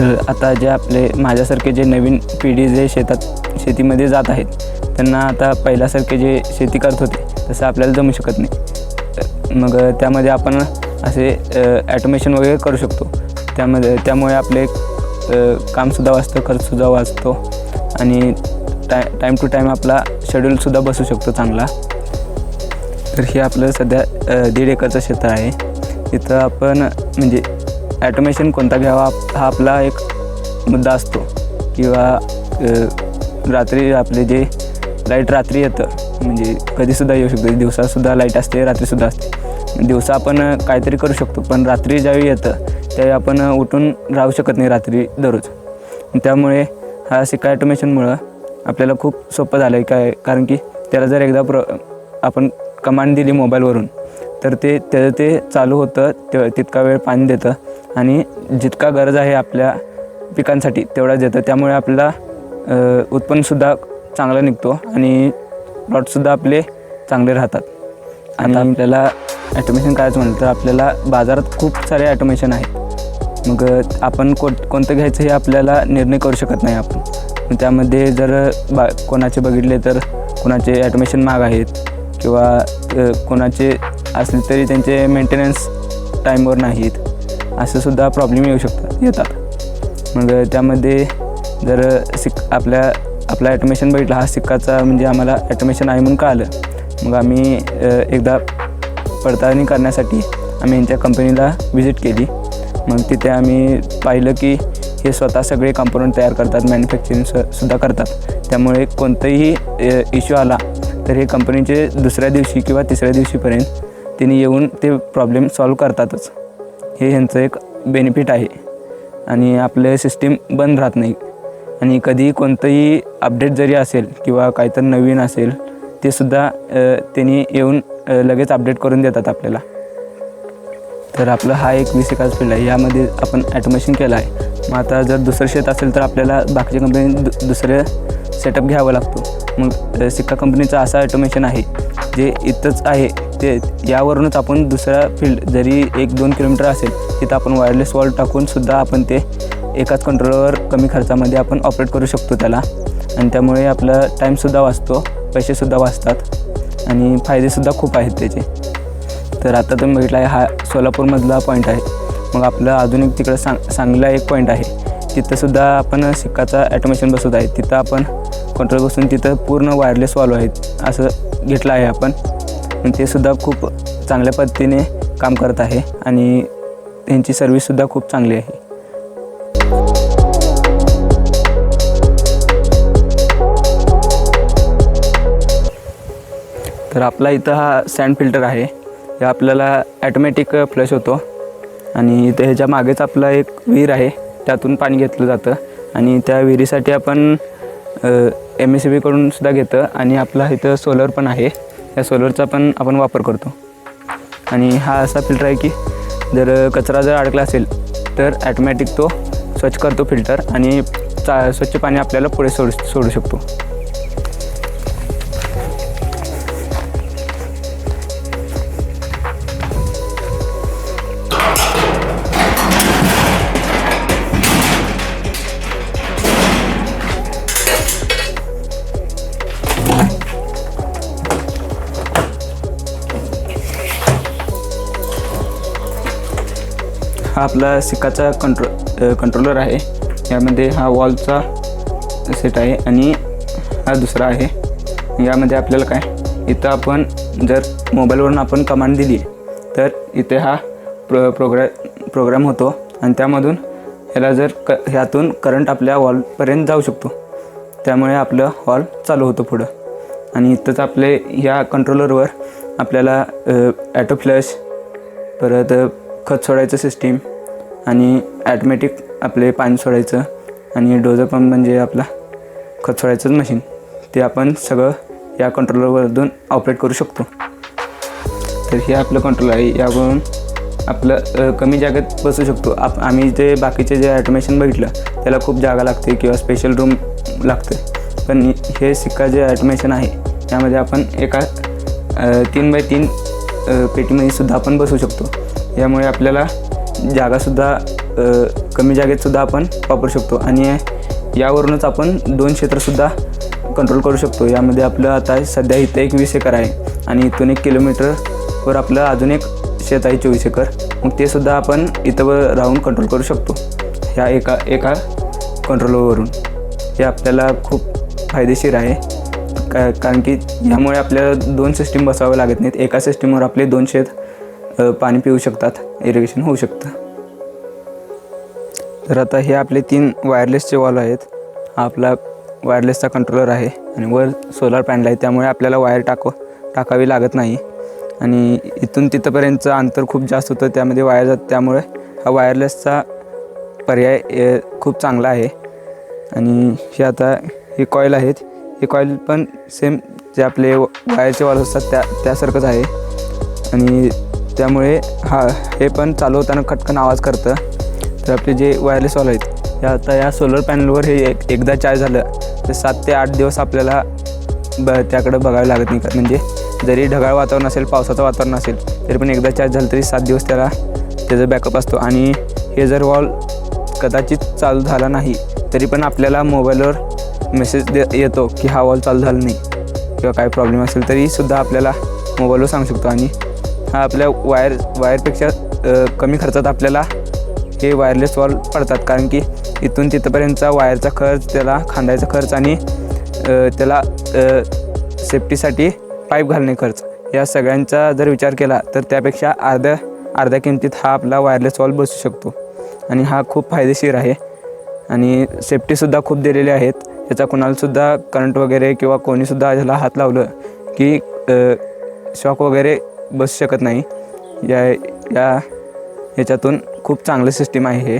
तर आता जे आपले माझ्यासारखे जे नवीन पिढी जे शेतात शेतीमध्ये जात आहेत त्यांना आता पहिल्यासारखे जे शेती करत होते तसं आपल्याला जमू शकत नाही. मग त्यामध्ये आपण असे ॲटोमेशन वगैरे करू शकतो. त्यामध्ये त्यामुळे आपले कामसुद्धा वाचतं खर्चसुद्धा वाचतो आणि टाय टाईम टू टाईम आपला शेड्यूलसुद्धा बसू शकतो चांगला. तर हे आपलं सध्या दीड एकरचं क्षेत्र आहे. तिथं आपण म्हणजे ॲटोमेशन कोणता घ्यावा हा आपला एक मुद्दा असतो. किंवा रात्री आपले जे लाइट रात्री येतं म्हणजे कधीसुद्धा येऊ शकतो. दिवसासुद्धा लाइट असते रात्रीसुद्धा असते. दिवसा आपण काहीतरी करू शकतो पण रात्री ज्यावेळी येतं त्यावेळी आपण उठून राहू शकत नाही रात्री दररोज. त्यामुळे हा सिक्का ॲटोमेशनमुळं आपल्याला खूप सोपं झालं आहे काय कारण की त्याला जर एकदा प्र आपण कमांड दिली मोबाईलवरून तर ते त्याचं ते चालू होतं ते तितका वेळ पाणी देतं आणि जितका गरज आहे आपल्या पिकांसाठी तेवढाच देतं त्यामुळे आपल्याला अ, उत्पन्नसुद्धा चांगलं निघतो आणि प्लॉटसुद्धा आपले चांगले राहतात. आणि आपल्याला ॲटोमेशन करायचं म्हटलं तर आपल्याला बाजारात खूप सारे ॲटोमेशन आहेत. मग आपण कोण कोणतं घ्यायचं हे आपल्याला निर्णय करू शकत नाही आपण. मग त्यामध्ये जर बा कोणाचे बघितले तर कोणाचे ॲटोमेशन महाग आहेत किंवा कोणाचे असले तरी त्यांचे मेंटेनन्स टाईमवर नाहीत. असंसुद्धा प्रॉब्लेम येऊ शकतात. येतात. मग त्यामध्ये जर सिक आपल्या आपला ॲटोमेशन बघितला हा सिक्काचा म्हणजे आम्हाला ॲटोमेशन आहे म्हणून कळालं. मग आम्ही एकदा पडताळणी करण्यासाठी आम्ही यांच्या कंपनीला व्हिजिट केली. मग तिथे आम्ही पाहिलं की हे स्वतः सगळे कंपोनंट तयार करतात मॅन्युफॅक्चरिंग सुद्धा करतात. त्यामुळे कोणताही इश्यू आला तर हे कंपनीचे दुसऱ्या दिवशी किंवा तिसऱ्या दिवशीपर्यंत त्यांनी येऊन ते प्रॉब्लेम सॉल्व करतातच. हे ह्यांचं एक बेनिफिट आहे. आणि आपलं सिस्टीम बंद राहत नाही. आणि कधी कोणतंही अपडेट जरी असेल किंवा काहीतरी नवीन असेल ते सुद्धा त्यांनी येऊन लगेच अपडेट करून देतात आपल्याला. तर आपलं हा एक वीस एकाच फील्ड आहे. यामध्ये आपण ॲटोमेशन केलं आहे. मग आता जर दुसरं शेत असेल तर आपल्याला बाकीच्या कंपनी दु दुसरं सेटअप घ्यावं लागतो. मग सिक्का कंपनीचं असा ॲटोमेशन आहे जे इथंच आहे ते यावरूनच आपण दुसऱ्या फील्ड जरी एक दोन किलोमीटर असेल तिथं आपण वायरलेस वॉल टाकूनसुद्धा आपण ते एकाच कंट्रोलवर कमी खर्चामध्ये आपण ऑपरेट करू शकतो त्याला. आणि त्यामुळे आपला टाईमसुद्धा वाचतो पैसेसुद्धा वाचतात आणि फायदेसुद्धा खूप आहेत त्याचे. तर आता तुम्ही बघितला आहे हा सोलापूरमधला पॉईंट आहे. मग आपलं अजून एक तिकडं सांग सांगला एक पॉईंट आहे. तिथंसुद्धा आपण सिक्काचा ॲटोमेशन बसवत आहे. तिथं आपण कंट्रोल बसून तिथं पूर्ण वायरलेस वॉल्व आहेत असं घेतलं आहे आपण. आणि ते सुद्धा खूप चांगल्या पद्धतीने काम करत आहे आणि त्यांची सर्विससुद्धा खूप चांगली आहे. तर आपला इथं हा सँड फिल्टर आहे. हे आपल्याला ॲटोमॅटिक फ्लश होतो. आणि इथे ह्याच्या मागेच आपला एक विहीर आहे. त्यातून पाणी घेतलं जातं. आणि त्या विहिरीसाठी आपण एम एस सी बीकडून सुद्धा घेतं. आणि आपला इथं सोलर पण आहे. या सोलरचा पण आपण वापर करतो. आणि हा असा फिल्टर आहे की जर कचरा जर अडकला असेल तर ॲटोमॅटिक तो स्वच्छ करतो फिल्टर आणि चा स्वच्छ पाणी आपल्याला पुढे सोडू सोडू शकतो. हा आपला सिक्काचा कंट्रो कंट्रोलर आहे. यामध्ये हा वॉलचा सेट आहे आणि हा दुसरा आहे. यामध्ये आपल्याला काय? इथं आपण जर मोबाईलवरून आपण कमांड दिली तर इथे हा प्रो प्रोग्रॅ प्रोग्राम होतो. आणि त्यामधून ह्याला जर क ह्यातून करंट आपल्या वॉलपर्यंत जाऊ शकतो. त्यामुळे आपलं हॉल चालू होतं पुढं. आणि इथंच आपले ह्या कंट्रोलरवर आपल्याला ॲटो फ्लश परत खत सोडायचं सिस्टीम आणि ॲटोमॅटिक आपले पाणी सोडायचं आणि डोजर पंप म्हणजे आपला खत सोडायचंच मशीन ते आपण सगळं या कंट्रोलरवरून ऑपरेट करू शकतो. तर हे आपलं कंट्रोल आहे. यावरून आपलं कमी जागेत बसू शकतो. आप आम्ही जे बाकीचे जे ॲटोमेशन बघितलं त्याला खूप जागा लागते किंवा स्पेशल रूम लागते. पण हे सिक्का जे ॲटोमेशन आहे त्यामध्ये आपण एका तीन बाय तीन पेटीमध्ये सुद्धा आपण बसू शकतो. यामुळे आपल्याला जागासुद्धा कमी जागेतसुद्धा आपण वापरू शकतो. आणि यावरूनच आपण दोन क्षेत्रसुद्धा कंट्रोल करू शकतो. यामध्ये आपलं आता सध्या इथं एक वीस एकर आहे आणि इथून एक किलोमीटरवर आपलं अजून एक शेत आहे चोवीस एकर. मग ते सुद्धा आपण इथं व राहून कंट्रोल करू शकतो. ह्या एका एका कंट्रोलवरून हे आपल्याला खूप फायदेशीर आहे. का कारण की यामुळे आपल्याला दोन सिस्टीम बसावं लागत नाहीत. एका सिस्टीमवर आपले दोन शेत पाणी पिऊ शकतात इरिगेशन होऊ शकतं. तर आता हे आपले तीन वायरलेसचे वॉल आहेत हा आपला वायरलेसचा कंट्रोलर आहे आणि वर सोलार पॅनल आहे त्यामुळे आपल्याला वायर टाकव टाकावी लागत नाही. आणि इथून तिथंपर्यंतचं अंतर खूप जास्त होतं त्यामध्ये वायर जात त्यामुळे हा वायरलेसचा पर्याय खूप चांगला आहे. आणि हे आता हे कॉईल आहेत हे कॉईल पण सेम जे आपले वायरचे वॉल असतात त्या त्यासारखंच आहे. आणि त्यामुळे हा हे पण चालू होताना खटकन आवाज करतं. तर आपले जे वायरलेस वॉल आहेत या आता या सोलर पॅनलवर हे एक एकदा चार्ज झालं तर सात ते आठ दिवस आपल्याला ब त्याकडं बघावं लागत नाही. म्हणजे जरी ढगाळ वातावरण असेल पावसाचं वातावरण असेल तरी पण एकदा चार्ज झालं तरी सात दिवस त्याला त्याचा बॅकअप असतो. आणि हे जर वॉल कदाचित चालू झाला नाही तरी पण आपल्याला मोबाईलवर मेसेज दे येतो की हा वॉल चालू झाला नाही किंवा काय प्रॉब्लेम असेल तरीसुद्धा आपल्याला मोबाईलवर सांगू शकतो. आणि हा आपल्या वायर वायरपेक्षा कमी खर्चात आपल्याला हे वायरलेस वॉल पडतात. कारण की इथून तिथंपर्यंतचा वायरचा खर्च त्याला खांदायचा खर्च आणि त्याला सेफ्टीसाठी पाईप घालणे खर्च. या सगळ्यांचा जर विचार केला तर त्यापेक्षा अर्ध्या अर्ध्या किमतीत हा आपला वायरलेस वॉल बसू शकतो. आणि हा खूप फायदेशीर आहे. आणि सेफ्टीसुद्धा खूप दिलेली आहेत. याचा कुणालासुद्धा करंट वगैरे किंवा कोणीसुद्धा ह्याला हात लावलं की शॉक वगैरे बसू शकत नाही. या या ह्याच्यातून खूप चांगलं सिस्टीम आहे हे.